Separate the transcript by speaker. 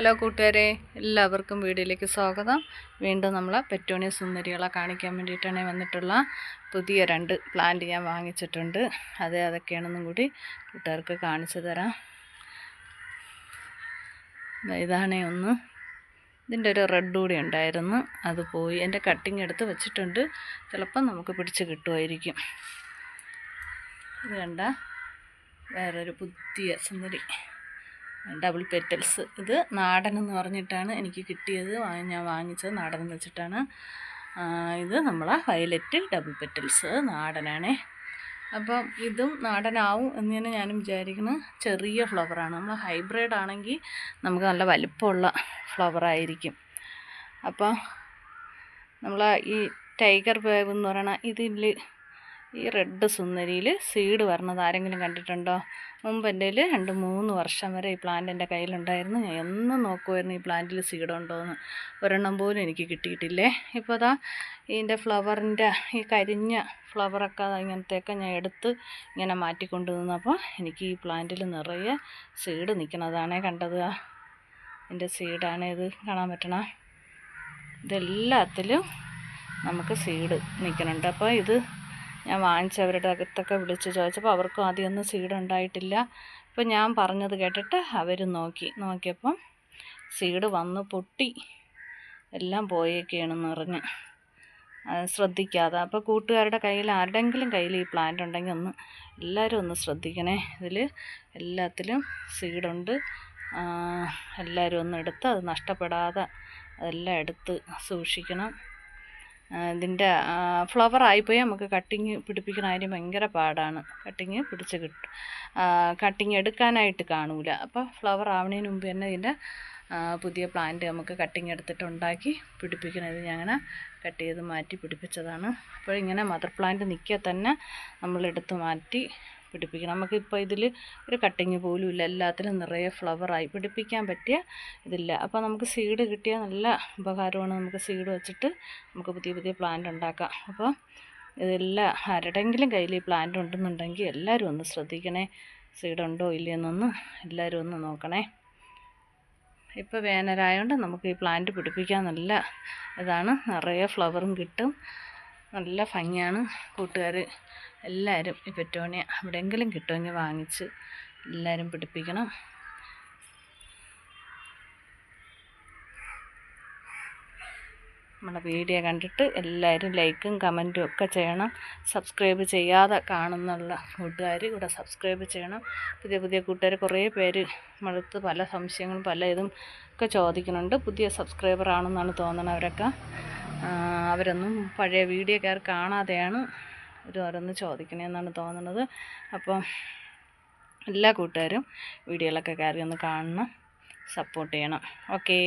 Speaker 1: Hello കൂട്ടുകാരെ എല്ലാവർക്കും വീഡിയോയിലേക്ക് സ്വാഗതം. വീണ്ടും നമ്മൾ പെറ്റോണിയ സുന്ദരികളെ കാണിക്കാൻ വേണ്ടിയിട്ടാണ് വന്നിട്ടുള്ള പുതിയ രണ്ട് പ്ലാന്റ് ഞാൻ വാങ്ങിച്ചിട്ടുണ്ട്. അത് അതൊക്കെയാണെന്നും കൂടി കൂട്ടുകാർക്ക് കാണിച്ചു തരാം. ഇതാണ് ഒന്ന്. ഇതിന്റെ ഒരു റെഡ് കൂടി ഉണ്ടായിരുന്നു. അത് പോയി എന്റെ കട്ടിങ് എടുത്ത് വെച്ചിട്ടുണ്ട്. ചിലപ്പം നമുക്ക് പിടിച്ച് കിട്ടുമായിരിക്കും. ഇത് കണ്ട വേറൊരു പുതിയ സുന്ദരി. ഡബിൾ പെറ്റൽസ് ഇത് നാടൻ എന്ന് പറഞ്ഞിട്ടാണ് എനിക്ക് കിട്ടിയത്. ഞാൻ വാങ്ങിച്ചത് നാടൻ എന്ന് വെച്ചിട്ടാണ്. ഇത് നമ്മളെ വയലറ്റ് ഡബിൾ പെറ്റൽസ് നാടനാണേ. അപ്പം ഇതും നാടനാവും എന്ന് തന്നെ ഞാനും വിചാരിക്കുന്നത് ചെറിയ ഫ്ലവറാണ് നമ്മൾ ഹൈബ്രിഡ് ആണെങ്കിൽ നമുക്ക് നല്ല വലിപ്പമുള്ള ഫ്ലവറായിരിക്കും അപ്പോൾ നമ്മൾ ഈ ടൈഗർ വേവ് എന്ന് പറയണ ഇതിൽ ഈ റെഡ് സുന്ദരിയിൽ സീഡ് വരണത് ആരെങ്കിലും കണ്ടിട്ടുണ്ടോ? മുമ്പ് എന്റെ രണ്ട് മൂന്ന് വർഷം വരെ ഈ പ്ലാന്റ് എന്റെ കയ്യിലുണ്ടായിരുന്നു. ഞാൻ എന്നും നോക്കുമായിരുന്നു ഈ പ്ലാന്റിൽ സീഡുണ്ടോയെന്ന് ഒരെണ്ണം പോലും എനിക്ക് കിട്ടിയിട്ടില്ലേ? ഇപ്പോൾ അതാ ഇതിന്റെ ഫ്ലവറിന്റെ ഈ കരിഞ്ഞ ഫ്ലവറൊക്കെ ഇങ്ങനത്തെയൊക്കെ ഞാൻ എടുത്ത് ഇങ്ങനെ മാറ്റിക്കൊണ്ട് നിന്നപ്പോൾ എനിക്ക് ഈ പ്ലാന്റിൽ നിറയെ സീഡ് നിൽക്കുന്നതാണേ കണ്ടത്. എന്റെ സീഡാണ് ഇത്. കാണാൻ പറ്റണ? ഇതെല്ലാത്തിലും നമുക്ക് സീഡ് നിൽക്കുന്നുണ്ട് അപ്പോൾ ഇത് ഞാൻ വാങ്ങിച്ചവരുടെ അകത്തൊക്കെ വിളിച്ച് ചോദിച്ചപ്പോൾ അവർക്കും ആദ്യമൊന്നും സീഡ് ഉണ്ടായിട്ടില്ല. അപ്പോൾ ഞാൻ പറഞ്ഞത് കേട്ടിട്ട് അവർ നോക്കി. നോക്കിയപ്പം സീഡ് വന്ന് പൊട്ടി. എല്ലാം പോയേക്കാണെന്ന് പറഞ്ഞ്. ശ്രദ്ധിക്കാതെ. അപ്പോൾ കൂട്ടുകാരുടെ കയ്യിൽ ആരുടെങ്കിലും കയ്യിൽ ഈ പ്ലാന്റ് ഉണ്ടെങ്കിൽ ഒന്ന് എല്ലാവരും ഒന്ന് ശ്രദ്ധിക്കണേ. ഇതിൽ എല്ലാത്തിലും സീഡുണ്ട് എല്ലാവരും ഒന്ന് എടുത്ത് അത് നഷ്ടപ്പെടാതെ അതെല്ലാം എടുത്ത് സൂക്ഷിക്കണം. ഇതിന്റെ ഫ്ലവർ ആയിപ്പോയി. നമുക്ക് കട്ടിങ് പിടിപ്പിക്കുന്ന കാര്യം ഭയങ്കര പാടാണ്. കട്ടിങ് പിടിച്ച് കിട്ടും. കട്ടിങ് എടുക്കാനായിട്ട് കാണൂല. അപ്പോൾ ഫ്ലവർ ആവണതിന് മുമ്പ് തന്നെ ഇതിന്റെ പുതിയ പ്ലാന്റ് നമുക്ക് കട്ടിങ് എടുത്തിട്ട് ഉണ്ടാക്കി പിടിപ്പിക്കണം ഇത് ഞാൻ അങ്ങനെ കട്ട് ചെയ്ത് മാറ്റി പിടിപ്പിച്ചതാണ്. അപ്പോൾ ഇങ്ങനെ മദർ പ്ലാന്റ് നിൽക്കുക തന്നെ നമ്മളെടുത്ത് മാറ്റി പിടിപ്പിക്കണം. നമുക്കിപ്പോൾ ഇതിൽ ഒരു കട്ടിങ് പോലും ഇല്ല. എല്ലാത്തിലും നിറയെ ഫ്ലവറായി പിടിപ്പിക്കാൻ പറ്റിയ ഇതില്ല. അപ്പോൾ നമുക്ക് സീഡ് കിട്ടിയാൽ നല്ല ഉപകാരമാണ് നമുക്ക് സീഡ് വെച്ചിട്ട് നമുക്ക് പുതിയ പുതിയ പ്ലാന്റ് ഉണ്ടാക്കാം. അപ്പോൾ ഇതെല്ലാം ആരുടെങ്കിലും കയ്യിൽ ഈ പ്ലാന്റ് ഉണ്ടെന്നുണ്ടെങ്കിൽ എല്ലാവരും ഒന്ന് ശ്രദ്ധിക്കണേ. സീഡുണ്ടോ ഇല്ലയെന്നൊന്ന് എല്ലാവരും ഒന്ന് നോക്കണേ. ഇപ്പോൾ വേനലായതുകൊണ്ട് നമുക്ക് ഈ പ്ലാന്റ് പിടിപ്പിക്കാൻ നല്ല ഇതാണ്. നിറയെ ഫ്ലവറും കിട്ടും. നല്ല ഭംഗിയാണ് കൂട്ടുകാർ എല്ലാവരും ഈ പെറ്റോണിയ എവിടെയെങ്കിലും കിട്ടുമെങ്കിൽ വാങ്ങിച്ച് എല്ലാവരും പിടിപ്പിക്കണം. നമ്മുടെ വീഡിയോ കണ്ടിട്ട് എല്ലാവരും ലൈക്കും കമന്റും ഒക്കെ ചെയ്യണം. സബ്സ്ക്രൈബ് ചെയ്യാതെ കാണുന്നുള്ള കൂട്ടുകാർ ഇവിടെ സബ്സ്ക്രൈബ് ചെയ്യണം. പുതിയ പുതിയ കൂട്ടുകാർ കുറേ പേര് നമ്മളടുത്ത് പല സംശയങ്ങളും പല ഇതും ഒക്കെ ചോദിക്കുന്നുണ്ട്. പുതിയ സബ്സ്ക്രൈബർ ആണെന്നാണ് ആ, അവരൊന്നും പഴയ വീഡിയോ വീഡിയോക്കാർ കാണാതെയാണ് ഒരു ഓരോന്ന് ചോദിക്കണേന്നാണ് തോന്നുന്നത് അപ്പം എല്ലാ കൂട്ടുകാരും വീഡിയോകളൊക്കെ കയറി ഒന്ന് കാണണം സപ്പോർട്ട് ചെയ്യണം. ഓക്കേ.